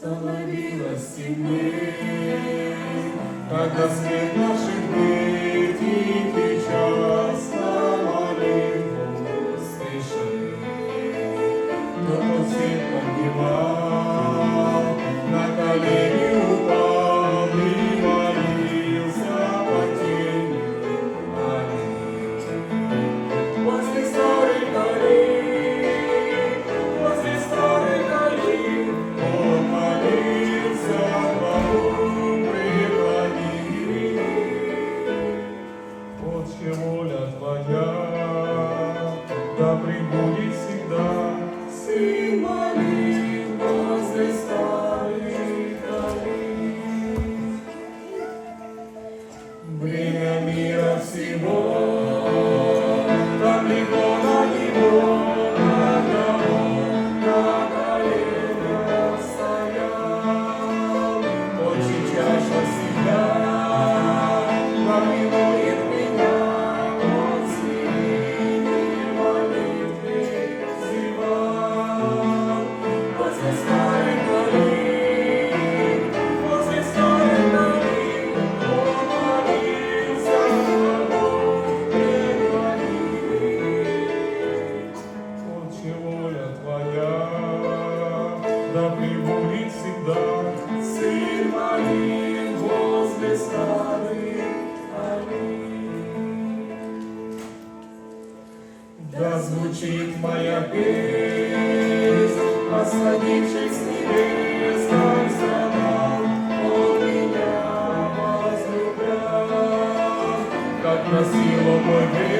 становилось темней, когда свет наших нитей ты часто молитву слышишь, но тот свет поднимает. Да пребудет всегда, Сын молит возле. Время да пребудет всегда, Сын возле старых аллей. Да звучит моя песнь, осадившись с небес, страдал, он меня возлюблял, как просил мой грех,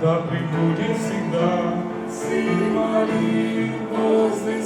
да пребудет всегда, Сын молит возле